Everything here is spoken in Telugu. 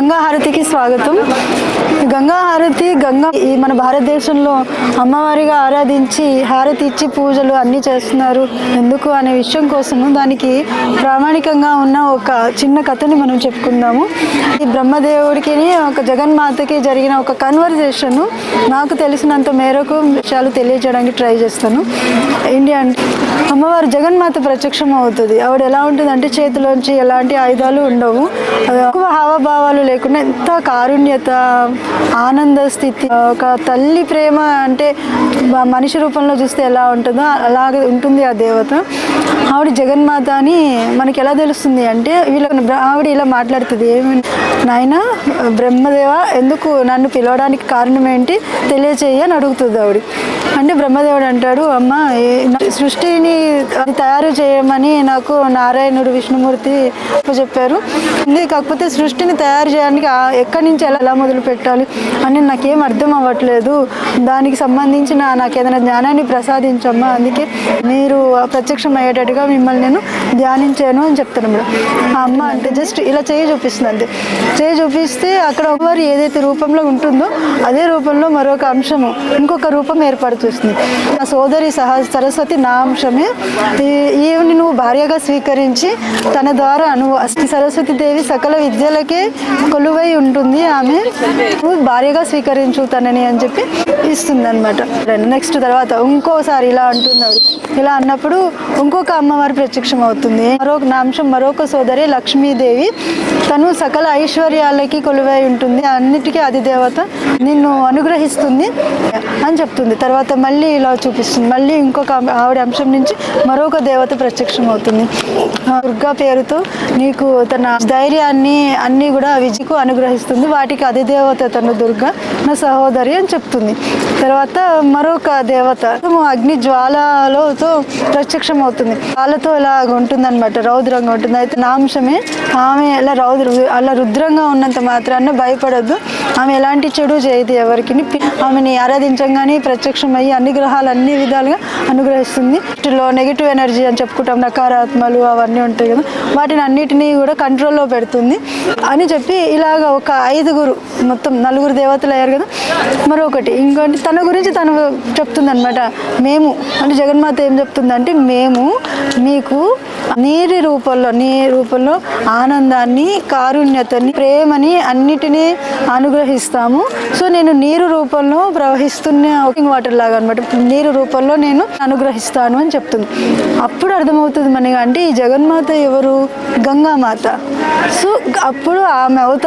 గంగా హారతికి స్వాగతం. గంగా హారతి గంగా ఈ మన భారతదేశంలో అమ్మవారిగా ఆరాధించి హారతి ఇచ్చి పూజలు అన్నీ చేస్తున్నారు. ఎందుకు అనే విషయం కోసము దానికి ప్రామాణికంగా ఉన్న ఒక చిన్న కథని మనం చెప్పుకుందాము. ఈ బ్రహ్మదేవుడికి ఒక జగన్మాతకి జరిగిన ఒక కన్వర్జేషన్ నాకు తెలిసినంత మేరకు విషయాలు తెలియజేయడానికి ట్రై చేస్తాను. ఏంటి అంటే అమ్మవారు జగన్మాత ప్రత్యక్షం అవుతుంది. ఆవిడ ఎలా ఉంటుంది అంటే చేతిలోంచి ఎలాంటి ఆయుధాలు ఉండవు. ఎక్కువ హావభావాలు లేకుండా ఎంత కారుణ్యత ఆనంద స్థితి ఒక తల్లి ప్రేమ అంటే మనిషి రూపంలో చూస్తే ఎలా ఉంటుందో అలాగే ఉంటుంది ఆ దేవత. ఆవిడ జగన్మాత అని మనకి ఎలా తెలుస్తుంది అంటే వీళ్ళ ఆవిడ ఇలా మాట్లాడుతుంది ఏమి నాయన బ్రహ్మదేవ ఎందుకు నన్ను పిలవడానికి కారణం ఏంటి? తెలియచేయి అని అడుగుతుంది ఆవిడ. అంటే బ్రహ్మదేవుడు అంటాడు అమ్మ ఏ- నా సృష్టిని తయారు చేయమని నాకు నారాయణుడు విష్ణుమూర్తి చెప్పారు. కాకపోతే సృష్టిని తయారు చేయడానికి ఎక్కడి నుంచి ఎలా మొదలు పెట్టాలి అని. నాకేం అర్థం అవ్వట్లేదు. దానికి సంబంధించిన నాకు ఏదైనా జ్ఞానాన్ని ప్రసాదించమ్మా. అందుకే మీరు ప్రత్యక్షం అయ్యేటట్టుగా మిమ్మల్ని నేను ధ్యానించాను అని చెప్తాను మేడం. ఆ అమ్మ అంటే జస్ట్ ఇలా చేయి చూపిస్తుంది అంతే చేయి చూపిస్తే అక్కడ ఒకవారు ఏదైతే రూపంలో ఉంటుందో అదే రూపంలో మరొక అంశము ఇంకొక రూపం ఏర్పడుతుంది. నా సోదరి సహ సరస్వతి నా అంశమే. ఈవిని నువ్వు భార్యగా స్వీకరించి తన ద్వారా నువ్వు సరస్వతి దేవి సకల విద్యలకే కొలువై ఉంటుంది ఆమె. నువ్వు భార్యగా స్వీకరించు తనని అని చెప్పి ఇస్తుంది అనమాట నెక్స్ట్ తర్వాత ఇంకోసారి ఇలా అంటున్నాడు. ఇలా అన్నప్పుడు ఇంకొక అమ్మవారి ప్రత్యక్షం అవుతుంది. మరొక నాంశం మరొక సోదరి లక్ష్మీదేవి తను సకల ఐశ్వర్యాలకి కొలువై ఉంటుంది. అన్నిటికీ అది దేవత నిన్ను అనుగ్రహిస్తుంది అని చెప్తుంది. తర్వాత మళ్ళీ ఇలా చూపిస్తుంది. మళ్ళీ ఇంకొక ఆవిడ అంశం నుంచి మరొక దేవత ప్రత్యక్షం అవుతుంది. ఆ దుర్గా పేరుతో నీకు తన ధైర్యాన్ని అన్నీ కూడా విజయకు అనుగ్రహిస్తుంది. వాటికి అది దేవతతో తను నా సహోదరి అని చెప్తుంది. తర్వాత మరొక దేవత. అగ్ని జ్వాలతో ప్రత్యక్షం అవుతుంది వాళ్ళతో ఇలా ఉంటుంది అనమాట రౌద్రంగా ఉంటుంది. అయితే నా అంశమే ఆమె అలా రౌద్ర అలా రుద్రంగా ఉన్నంత మాత్రాన భయపడద్దు ఆమె ఎలాంటి చెడు చేయదు ఎవరికి ఆమెని ఆరాధించంగానే ప్రత్యక్షం అయ్యి అన్ని గ్రహాలు అన్ని విధాలుగా అనుగ్రహిస్తుంది. వీటిలో నెగిటివ్ ఎనర్జీ అని చెప్పుకుంటాం నకారాత్మలు అవన్నీ ఉంటాయి కదా. వాటిని అన్నిటినీ కూడా కంట్రోల్లో పెడుతుంది. అని చెప్పి ఇలాగ ఒక ఐదుగురు మొత్తం నలుగురు దేవతలు అయ్యారు కదా? మరొకటి ఇంకోటి తన గురించి తను చెప్తుందనమాట మేము అంటే జగన్మాత ఏం చెప్తుందంటే మేము మీకు నీరి రూపంలో నీ రూపంలో ఆనందాన్ని కారుణ్యతని ప్రేమని అన్నిటినీ అనుగ్రహిస్తాము. సో నేను నీరు రూపంలో ప్రవహిస్తున్న వాటర్ లాగా అనమాట నీరు రూపంలో నేను అనుగ్రహిస్తాను అని చెప్తుంది. అప్పుడు అర్థమవుతుంది మనకి అంటే ఈ జగన్మాత ఎవరు? గంగామాత. సో అప్పుడు ఆమె అవుతా